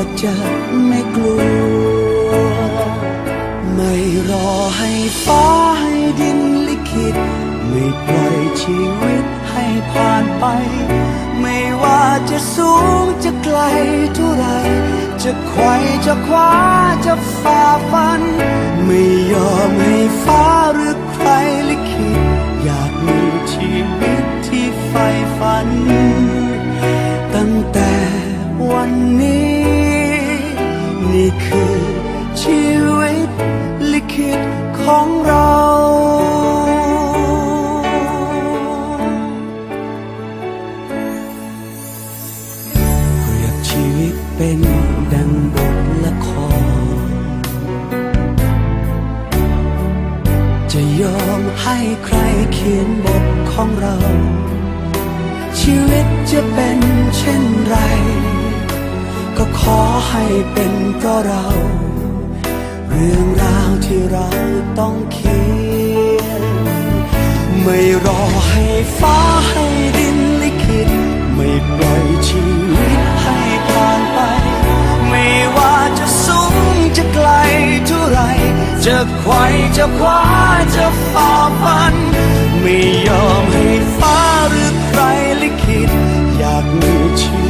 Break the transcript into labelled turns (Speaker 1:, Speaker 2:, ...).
Speaker 1: ว่าจะไม่กลัว ไม่รอให้ฟ้าให้ดินลิขิต ไม่ปล่อยชีวิตให้ผ่านไป ไม่ว่าจะสูงจะไกลเท่าไร จะไขว่จะคว้าจะฝ่าฟัน ไม่ยอมให้ฟ้าหรือใครลิขิตอยากมีชีวิต ของเรา เปรียบชีวิตเป็นดังบทละคร จะยอมให้ใครเขียนบทของเรา ชีวิตจะเป็นเช่นไร ก็ขอให้เป็นเพราะเรา เรื่องราวที่เราต้องเขียน ไม่รอให้ฟ้าให้ดินลิขิต ไม่ปล่อยชีวิตให้ผ่านไป ไม่ว่าจะสูงจะไกลเท่าไรจะไขว่จะคว้าจะฝ่าฟัน ไม่ยอมให้ฟ้าหรือใครลิขิต อยากมีชีวิต